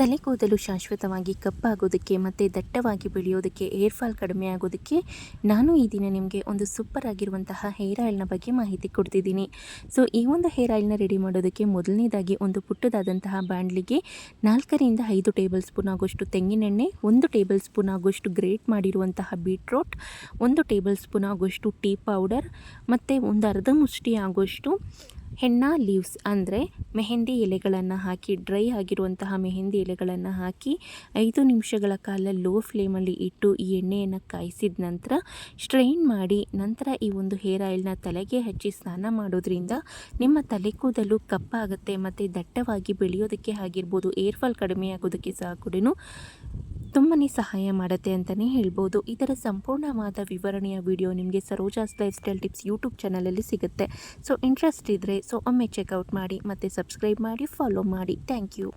ತಲೆ ಕೂದಲು ಶಾಶ್ವತವಾಗಿ ಕಪ್ಪಾಗೋದಕ್ಕೆ ಮತ್ತು ದಟ್ಟವಾಗಿ ಬೆಳೆಯೋದಕ್ಕೆ ಏರ್ ಫಾಲ್ ಕಡಿಮೆ ಆಗೋದಕ್ಕೆ ನಾನು ಈ ದಿನ ನಿಮಗೆ ಒಂದು ಸೂಪರ್ ಆಗಿರುವಂತಹ ಹೇರ್ ಆಯಿಲ್ನ ಬಗ್ಗೆ ಮಾಹಿತಿ ಕೊಡ್ತಿದ್ದೀನಿ. ಸೊ, ಈ ಒಂದು ಹೇರ್ ಆಯಿಲ್ನ ರೆಡಿ ಮಾಡೋದಕ್ಕೆ ಮೊದಲನೇದಾಗಿ ಒಂದು ಪುಟ್ಟದಾದಂತಹ ಬಾಣಲಿಗೆ ನಾಲ್ಕರಿಂದ ಐದು ಟೇಬಲ್ ಸ್ಪೂನ್ ಆಗೋಷ್ಟು ತೆಂಗಿನೆಣ್ಣೆ, ಒಂದು ಟೇಬಲ್ ಸ್ಪೂನ್ ಆಗೋಷ್ಟು ಗ್ರೇಟ್ ಮಾಡಿರುವಂತಹ ಬೀಟ್ರೋಟ್, ಒಂದು ಟೇಬಲ್ ಸ್ಪೂನ್ ಆಗೋಷ್ಟು ಟೀ ಪೌಡರ್, ಮತ್ತು ಒಂದು ಅರ್ಧ ಮುಷ್ಟಿ ಆಗೋಷ್ಟು ಹೆಣ್ಣ ಲೀವ್ಸ್ ಅಂದರೆ ಮೆಹೆಂದಿ ಎಲೆಗಳನ್ನು ಹಾಕಿ, ಡ್ರೈ ಆಗಿರುವಂತಹ ಮೆಹೆಂದಿ ಎಲೆಗಳನ್ನು ಹಾಕಿ, ಐದು ನಿಮಿಷಗಳ ಕಾಲ ಲೋ ಫ್ಲೇಮಲ್ಲಿ ಇಟ್ಟು ಈ ಎಣ್ಣೆಯನ್ನು ಕಾಯಿಸಿದ ನಂತರ ಸ್ಟ್ರೈನ್ ಮಾಡಿ ನಂತರ ಈ ಒಂದು ಹೇರ್ ಆಯಿಲ್ನ ತಲೆಗೆ ಹಚ್ಚಿ ಸ್ನಾನ ಮಾಡೋದ್ರಿಂದ ನಿಮ್ಮ ತಲೆ ಕೂದಲು ಕಪ್ಪಾಗುತ್ತೆ ಮತ್ತು ದಟ್ಟವಾಗಿ ಬೆಳೆಯೋದಕ್ಕೆ ಆಗಿರ್ಬೋದು ಏರ್ ಫಾಲ್ ಕಡಿಮೆ ಆಗೋದಕ್ಕೆ ಸಹ ಕೂಡ ತುಂಬಾ ಸಹಾಯ ಮಾಡುತ್ತೆ ಅಂತಲೇ ಹೇಳ್ಬೋದು. ಇದರ ಸಂಪೂರ್ಣವಾದ ವಿವರಣೆಯ ವಿಡಿಯೋ ನಿಮಗೆ Saroja's life style tips YouTube ಚಾನಲಲ್ಲಿ ಸಿಗುತ್ತೆ. ಸೊ ಇಂಟ್ರೆಸ್ಟ್ ಇದ್ದರೆ ಸೊ ಒಮ್ಮೆ ಚೆಕ್ಔಟ್ ಮಾಡಿ ಮತ್ತು ಸಬ್ಸ್ಕ್ರೈಬ್ ಮಾಡಿ ಫಾಲೋ ಮಾಡಿ. Thank you